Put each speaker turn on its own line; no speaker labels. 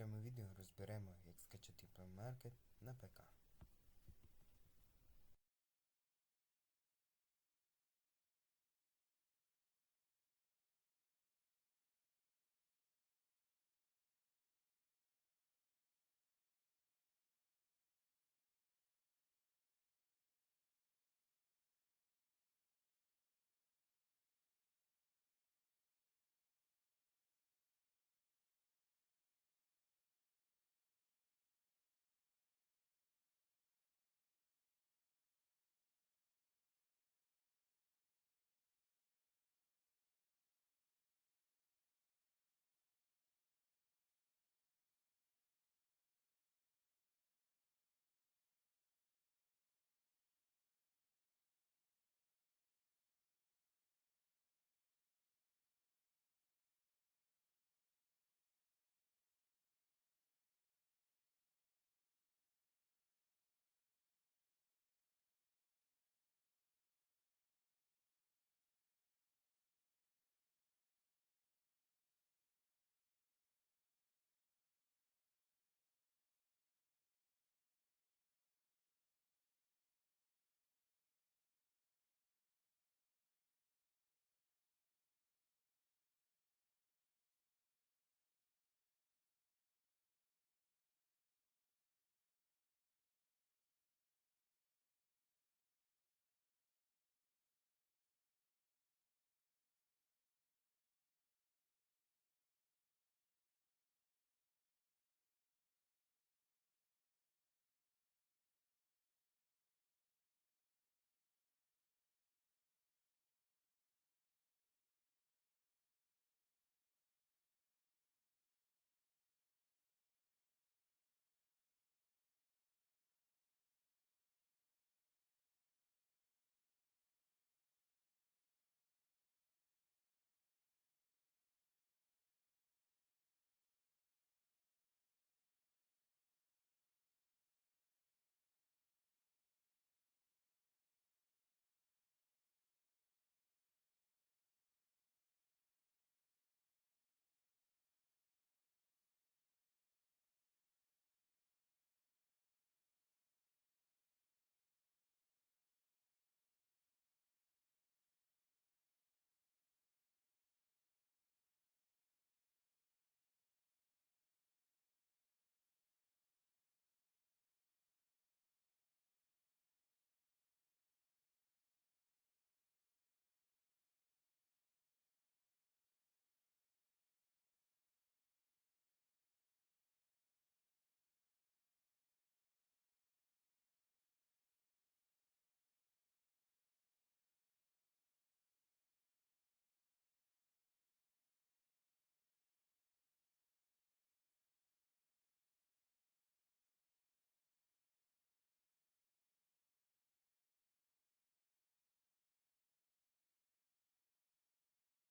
цьому відео розберемо, як скачати Play Market на ПК.